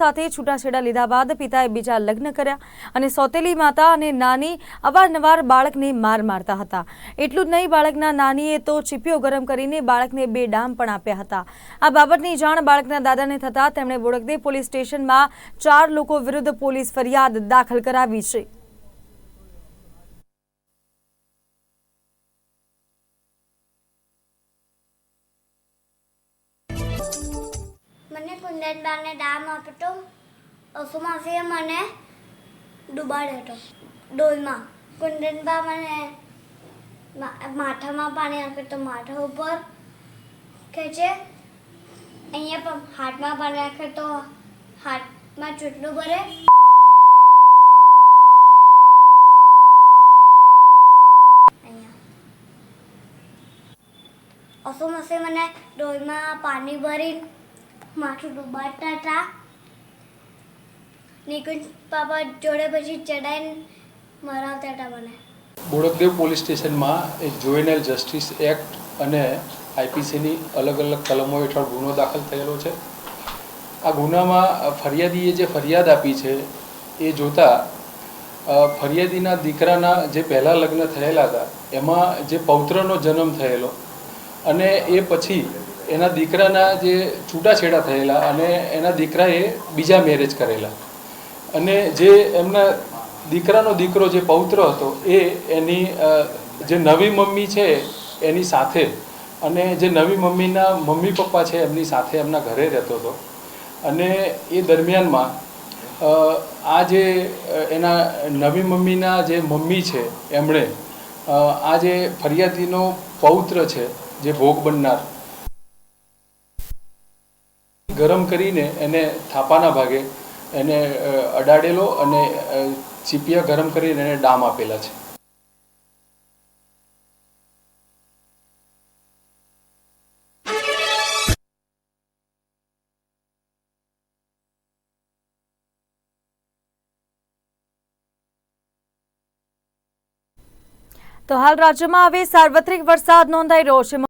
સાથે છૂટાછેડા લીધા બાદ પિતાએ બીજા લગ્ન કર્યા અને સોતેલી માતા અને નાની અવારનવાર બાળકને માર મારતા હતા. એટલું જ નહીં, બાળકના નાનીએ તો ચીપીઓ ગરમ કરીને બાળકને બે ડામ પણ આપ્યા હતા. આ બાબતની જાણ બાળકના દાદાને થતાં તેમણે બોડકદેવ પોલીસ સ્ટેશનમાં ચાર લોકો વિરુદ્ધ પોલીસ ફરિયાદ દાખલ કરાવી છે. મને કુંદનબાને ડામ આપ્યો અસુમાસીએ મને ડૂબાડ્યો હતો ડોલમાં. કુંદનબા મને માથામાં પાણી આપે તો માથા ઉપર ખેંચે અહીંયા પણ હાથમાં પાણી રાખે તો હાથમાં ચૂંટણું ભરે. અહીંયા. અસુમાસી મને ડોલમાં પાણી ભરી માથું હતા. નિકુંજ પાપા જોડે પછી ચડાઈને મરાવતા હતા મને. બોડકદેવ પોલીસ સ્ટેશનમાં એક જોવેનલ જસ્ટિસ એક્ટ અને આઈપીસીની અલગ અલગ કલમો હેઠળ ગુનો દાખલ થયેલો છે. આ ગુનામાં ફરિયાદીએ જે ફરિયાદ આપી છે, એ જોતાં ફરિયાદીના દીકરાના જે પહેલાં લગ્ન થયેલા હતા, એમાં જે પૌત્રનો જન્મ થયેલો અને એ પછી એના દીકરાના જે છૂટાછેડા થયેલા અને એના દીકરાએ બીજા મેરેજ કરેલા. અને જે એમના દીકરાનો દીકરો જે પૌત્ર હતો, એ એની જે નવી મમ્મી છે, એની સાથે. અને જે નવી મમ્મીના મમ્મી પપ્પા છે, એમની સાથે એમના ઘરે રહેતો હતો. અને એ દરમિયાનમાં આ જે એના નવી મમ્મીના જે મમ્મી છે, એમણે આ જે ફરિયાદીનો પૌત્ર છે, જે ભોગ બનનાર ગરમ કરીને એને થાપાના ભાગે એને અડાડેલો અને ચીપિયા ગરમ કરીને એને ડામ આપેલા છે. તો હાલ રાજ્યમાં હવે સાર્વત્રિક વરસાદ નોંધાઈ રહ્યો છે.